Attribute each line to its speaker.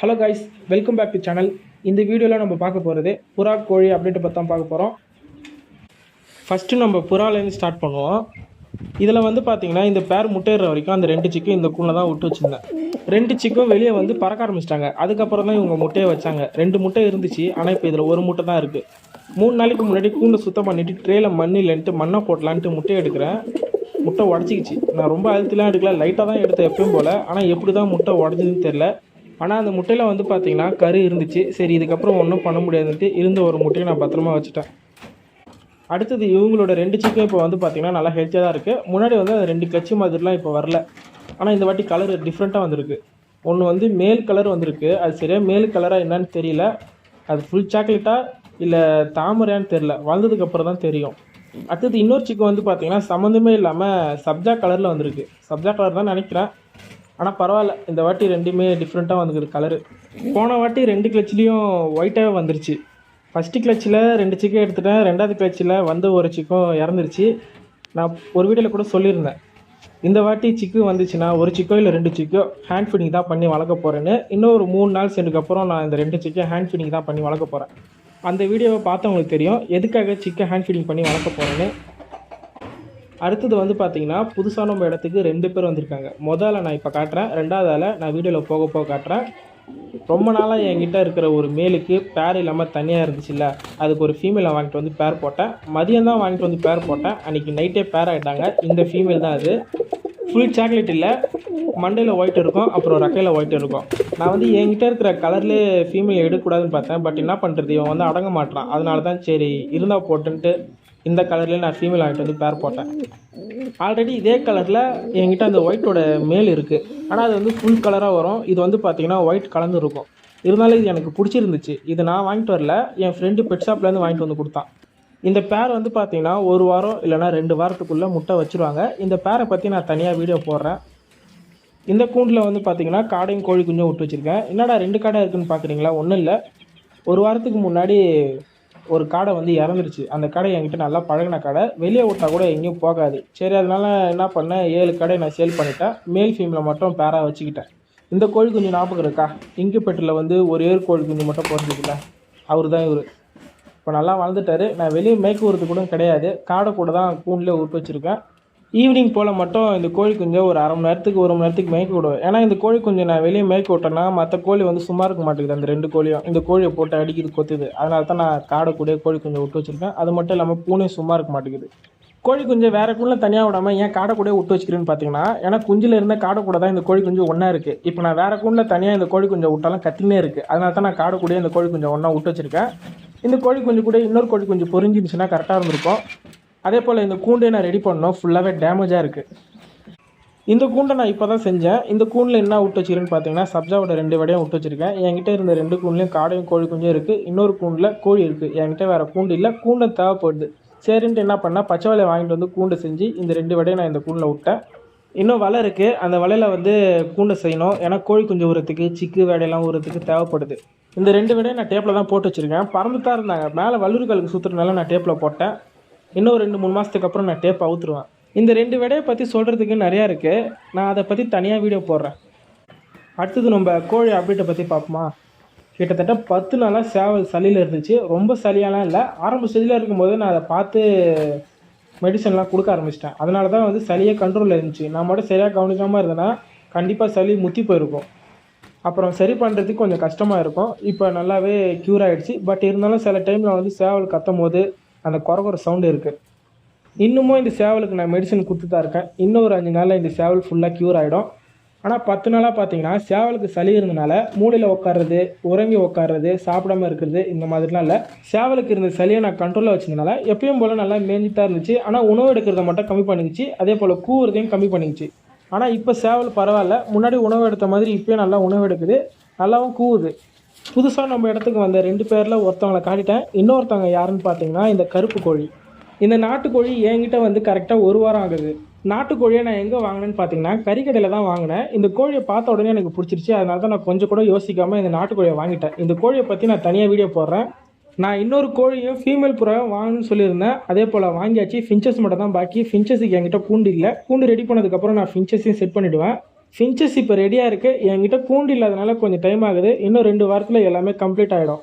Speaker 1: Hello guys welcome back to channel இந்த வீடியோவில் நம்ம பார்க்க போகிறது புறா கோழி அப்படின்ட்டு பற்றி தான் பார்க்க போகிறோம் ஃபஸ்ட்டு நம்ம புறாலேருந்து ஸ்டார்ட் பண்ணுவோம். இதில் வந்து பார்த்தீங்கன்னா இந்த பேர் முட்டையிற வரைக்கும் அந்த ரெண்டு சிக்கும் இந்த கூண்டில் தான் விட்டு வச்சுருந்தேன். ரெண்டு சிக்கும் வெளியே வந்து பறக்க ஆரம்பிச்சிட்டாங்க. அதுக்கப்புறம் தான் இவங்க முட்டையை வச்சாங்க. ரெண்டு முட்டை இருந்துச்சு ஆனால் இப்போ இதில் ஒரு முட்டை தான் இருக்குது மூணு நாளைக்கு முன்னாடி கூண்டை சுத்தம் பண்ணிவிட்டு ட்ரேயில் மண் இல்லைன்ட்டு மண்ணை போட்டலான்ட்டு முட்டையை எடுக்கிறேன். முட்டை உடச்சிக்கிச்சு. நான் ரொம்ப அழுத்திலாம் எடுக்கல. லைட்டாக தான் எடுத்தேன் எப்பயும் போல். ஆனால் எப்படி தான் முட்டை உடஞ்சதுன்னு தெரில ஆனால் அந்த முட்டையில் வந்து பார்த்திங்கன்னா கரு இருந்துச்சு. சரி இதுக்கப்புறம் ஒன்றும் பண்ண முடியாதுன்ட்டு இருந்த ஒரு முட்டையை நான் பத்திரமா வச்சுட்டேன். அடுத்தது இவங்களோட ரெண்டு சிக்கன் இப்போ வந்து பார்த்திங்கன்னா நல்லா ஹெல்த்தியாக தான் இருக்குது முன்னாடி வந்து அது ரெண்டு கட்சி மாதிரிலாம் இப்போ வரல. ஆனால் இந்த வாட்டி கலர் டிஃப்ரெண்ட்டாக வந்திருக்கு. ஒன்று வந்து மேல் கலர் வந்திருக்கு. அது சரியாக மேல் கலராக என்னன்னு தெரியல. அது ஃபுல் சாக்லேட்டாக இல்லை தாமரையான்னு தெரில வளர்ந்ததுக்கப்புறம் தான் தெரியும். அடுத்தது இன்னொரு சிக்கன் வந்து பார்த்திங்கன்னா சம்மந்தமே இல்லாமல் சப்ஜா கலரில் வந்திருக்கு. சப்ஜா கலர் தான் நினைக்கிறேன். ஆனால் பரவாயில்ல இந்த வாட்டி ரெண்டுமே டிஃப்ரெண்ட்டாக வந்துக்குது கலரு போன வாட்டி ரெண்டு கிளச்சிலையும் ஒயிட்டாகவே வந்துருச்சு. ஃபஸ்ட்டு கிளச்சில் ரெண்டு சிக்கன் எடுத்துட்டேன் ரெண்டாவது கிளச்சில் வந்து ஒரு சிக்கும் இறந்துருச்சு. நான் ஒரு வீடியோவில் கூட சொல்லியிருந்தேன். இந்த வாட்டி சிக்கு வந்துச்சுன்னா ஒரு சிக்கோ இல்லை ரெண்டு சிக்கோ ஹேண்ட் ஃபீடிங் தான் பண்ணி வளர்க்க போகிறேன்னு இன்னும் ஒரு மூணு நாள் சென்றதுக்கப்புறம் நான் இந்த ரெண்டு சிக்கன் ஹேண்ட் ஃபீடிங் தான் பண்ணி வளர்க்க போகிறேன் அந்த வீடியோவை பார்த்தவங்களுக்கு தெரியும் எதுக்காக சிக்கன் ஹேண்ட் ஃபீடிங் பண்ணி வளர்க்க போகிறேன்னு அடுத்தது வந்து பார்த்தீங்கன்னா புதுசாக நம்ம இடத்துக்கு ரெண்டு பேர் வந்திருக்காங்க. முதல்ல நான் இப்போ காட்டுறேன். ரெண்டாவது ஆளை நான் வீடியோவில் போக போக காட்டுறேன். ரொம்ப நாளாக என்கிட்ட இருக்கிற ஒரு மேலுக்கு பேர் இல்லாமல் தனியாக இருந்துச்சுல்ல அதுக்கு ஒரு ஃபீமேலை வாங்கிட்டு வந்து பேர் போட்டேன். மதியம் தான் வாங்கிட்டு வந்து பேர் போட்டேன். அன்றைக்கி நைட்டே பேர் ஆகிட்டாங்க இந்த ஃபீமேல் தான் அது. ஃபுல் சாக்லேட் இல்லை. மண்டையில் ஒயிட் இருக்கும். அப்புறம் ரக்கையில் ஒயிட் இருக்கும். நான் வந்து என்கிட்ட இருக்கிற கலர்லேயே ஃபீமேல் எடுக்கக்கூடாதுன்னு பார்த்தேன். பட் என்ன பண்ணுறது இவன் வந்து அடங்க மாட்டான் அதனால தான் சரி இருந்தால் போட்டுன்ட்டு இந்த கலர்லேயே நான் ஃபீமேல் வாங்கிட்டு வந்து பேர் போட்டேன். ஆல்ரெடி இதே கலரில் என்கிட்ட அந்த ஒயிட்டோட மேல் இருக்குது ஆனால் அது வந்து ஃபுல் கலராக வரும். இது வந்து பார்த்தீங்கன்னா ஒயிட் கலந்து இருக்கும். இருந்தாலும் இது எனக்கு பிடிச்சிருந்துச்சு. இது நான் வாங்கிட்டு வரல. என் ஃப்ரெண்டு பெட் ஷாப்லேருந்து வாங்கிட்டு வந்து கொடுத்தான். இந்த பேர் வந்து பார்த்திங்கன்னா ஒரு வாரம் இல்லைனா ரெண்டு வாரத்துக்குள்ளே முட்டை வச்சுருவாங்க. இந்த பேரை பற்றி நான் தனியாக வீடியோ போடுறேன். இந்த கூண்டில் வந்து பார்த்திங்கன்னா காடையும் கோழி குஞ்சும் விட்டு வச்சுருக்கேன். என்னடா ரெண்டு காடை இருக்குதுன்னு பார்க்குறீங்களா ஒன்றும் இல்லை. ஒரு வாரத்துக்கு முன்னாடி ஒரு காடை வந்து இறந்துருச்சு. அந்த கடை என்கிட்ட நல்லா பழகின கடை வெளியே விட்டா கூட எங்கேயும் போகாது. சரி அதனால என்ன பண்ணேன்? ஏழு கடை நான் சேல் பண்ணிட்டேன். மேல் ஃபீமில் மட்டும் பேராக வச்சுக்கிட்டேன். இந்த கோழி குஞ்சு ஞாபகம் இருக்கா? இங்குப்பேட்டில் வந்து ஒரு ஏர் கோழி குஞ்சு மட்டும் பிறந்ததுல அவர் தான் இவர். இப்போ நல்லா வளர்ந்துட்டாரு. நான் வெளியே மேய்க்கு கூட கிடையாது. காடை கூட தான் கூண்டில் விட்டு வச்சுருக்கேன். ஈவினிங் போல் மட்டும் இந்த கோழி குஞ்சை ஒரு அரை மணி நேரத்துக்கு ஒரு மணி நேரத்துக்கு மேய்க்க விடுவேன் ஏன்னா இந்த கோழி குஞ்சை நான் வெளியே மேய்க்க விட்டேன்னா மற்ற கோழி வந்து சும்மா இருக்க மாட்டேங்குது. அந்த ரெண்டு கோழியும் இந்த கோழியை போட்டு அடிக்கிறது கொத்துது. அதனால தான் நான் காடை கூட கோழி குஞ்சை விட்டு வச்சுருக்கேன். அது மட்டும் இல்லாமல் பூனையும் சும்மா இருக்க மாட்டேங்குது. கோழி குஞ்சை வேறு கூண்டில் தனியாக விடாமல் ஏன் காடை கூட விட்டு வச்சுக்கிறேன்னு பார்த்தீங்கன்னா ஏன்னா குஞ்சில் இருந்த காடை கூட தான் இந்த கோழி குஞ்சு ஒன்றா இருக்குது இப்போ நான் வேறு கூண்டில் தனியாக இந்த கோழி குஞ்சை விட்டாலும் கத்தினே இருக்குது அதனால தான் நான் காடை கூட இந்த கோழி குஞ்சை ஒன்றா விட்டு வச்சுருக்கேன். இந்த கோழி குஞ்சு கூட இன்னொரு கோழி குஞ்சு பொறிஞ்சிருந்துச்சுன்னா கரெக்டாக இருந்திருக்கும். அதே போல் இந்த கூண்டை நான் ரெடி பண்ணோம் ஃபுல்லாகவே டேமேஜாக இருக்குது இந்த கூண்டை நான் இப்போ தான் செஞ்சேன். இந்த கூண்டில் என்ன விட்டு வச்சிருக்கேன்னு பார்த்தீங்கன்னா சப்ஜாவோட ரெண்டு வடையும் விட்டு வச்சிருக்கேன். என்கிட்ட இருந்த ரெண்டு கூண்டுலையும் காடையும் கோழி குஞ்சும் இருக்குது இன்னொரு கூண்டில் கோழி இருக்குது என்கிட்ட வேறு கூண்டு இல்லை. கூண்டை தேவைப்படுது. சரின்ட்டு என்ன பண்ணால் பச்சை வலையை வாங்கிட்டு வந்து கூண்டை செஞ்சு இந்த ரெண்டு வடையை நான் இந்த கூண்டில் விட்டேன் இன்னும் வலை இருக்குது அந்த வலையில் வந்து கூண்டை செய்யணும். ஏன்னா கோழி குஞ்சு ஊறத்துக்கு சிக்கு வேடையெல்லாம் ஊறத்துக்கு தேவைப்படுது. இந்த ரெண்டு விடையும் நான் டேப்பில் தான் போட்டு வச்சுருக்கேன். பறந்து தான் இருந்தாங்க. மேலே வல்லூர்களுக்கு சுற்றுறதுனால நான் டேப்பில் போட்டேன். இன்னும் ரெண்டு மூணு மாதத்துக்கு அப்புறம் நான் டேப் அவுத்துருவேன். இந்த ரெண்டு விடையை பற்றி சொல்கிறதுக்கு நிறையா இருக்குது நான் அதை பற்றி தனியாக வீடியோ போடுறேன். அடுத்தது நம்ம கோழி அப்டேட்டை பற்றி பார்ப்போமா? கிட்டத்தட்ட பத்து நாளாக சேவல் சளியில் இருந்துச்சு. ரொம்ப சளியாலாம் இல்லை. ஆரம்ப ஸ்டேஜில் இருக்கும்போது நான் அதை பார்த்து மெடிசன்லாம் கொடுக்க ஆரம்பிச்சிட்டேன். அதனால தான் வந்து சளியே கண்ட்ரோலில் இருந்துச்சு. நான் மட்டும் சரியாக கவனிக்காமல் இருந்தேன்னா கண்டிப்பாக சளி முத்தி போயிருக்கும். அப்புறம் சரி பண்ணுறதுக்கு கொஞ்சம் கஷ்டமாக இருக்கும். இப்போ நல்லாவே க்யூர் ஆகிடுச்சு பட் இருந்தாலும் சில டைமில் வந்து சேவல் கத்தும் போது அந்த குறகுற சவுண்டு இருக்குது இன்னமும் இந்த சேவலுக்கு நான் மெடிசன் கொடுத்து தான் இருக்கேன். இன்னும் ஒரு அஞ்சு நாளில் இந்த சேவல் ஃபுல்லாக க்யூர் ஆகிடும் ஆனால் பத்து நாளாக பார்த்தீங்கன்னா சேவலுக்கு சளி இருந்தனால மூளையில் உட்காறது உறங்கி உட்காறது சாப்பிடாம இருக்கிறது இந்த மாதிரிலாம் இல்லை. சேவலுக்கு இருந்த சளியை நான் கண்ட்ரோலில் வச்சதுனால எப்பயும் போல் நல்லா மேஞ்சிட்டு இருந்துச்சு. ஆனால் உணவு எடுக்கிறத மட்டும் கம்மி பண்ணிக்கிச்சு. அதே போல் கூவுறதையும் கம்மி பண்ணிக்கிச்சு. ஆனால் இப்போ சேவல் பரவாயில்ல. முன்னாடி உணவு எடுத்த மாதிரி இப்போயும் நல்லா உணவு எடுக்குது. நல்லாவும் கூவுது. புதுசாக நம்ம இடத்துக்கு வந்த ரெண்டு பேரில் ஒருத்தவங்களை காட்டிட்டேன். இன்னொருத்தவங்க யாருன்னு பார்த்தீங்கன்னா இந்த கருப்பு கோழி. இந்த நாட்டுக்கோழி என்கிட்ட வந்து கரெக்டாக ஒரு வாரம் ஆகுது. நாட்டுக்கோழியை நான் எங்கே வாங்கினேன்னு பார்த்தீங்கன்னா கறிக்கடையில் தான் வாங்கினேன். இந்த கோழியை பார்த்த உடனே எனக்கு பிடிச்சிருச்சு. அதனால தான் நான் கொஞ்சம் கூட யோசிக்காமல் இந்த நாட்டுக்கோழியை வாங்கிட்டேன். இந்த கோழியை பற்றி நான் தனியாக வீடியோ போடுறேன். நான் இன்னொரு கோழியும் ஃபீமேல் புறாவும் வாங்கணும்னு சொல்லியிருந்தேன். அதே போல் வாங்கியாச்சு. ஃபின்ச்சஸ் மட்டும் தான் பாக்கி. ஃபின்ச்சஸுக்கு என்கிட்ட கூண்டு இல்லை. கூண்டு ரெடி பண்ணதுக்கப்புறம் நான் ஃபின்ச்சஸையும் செட் பண்ணிவிடுவேன் ஃபின்ச்சஸ் இப்போ ரெடியாக இருக்குது என்கிட்ட கூண்டு இல்லாதனால கொஞ்சம் டைம் ஆகுது. இன்னும் ரெண்டு வாரத்தில் எல்லாமே கம்ப்ளீட் ஆகிடும்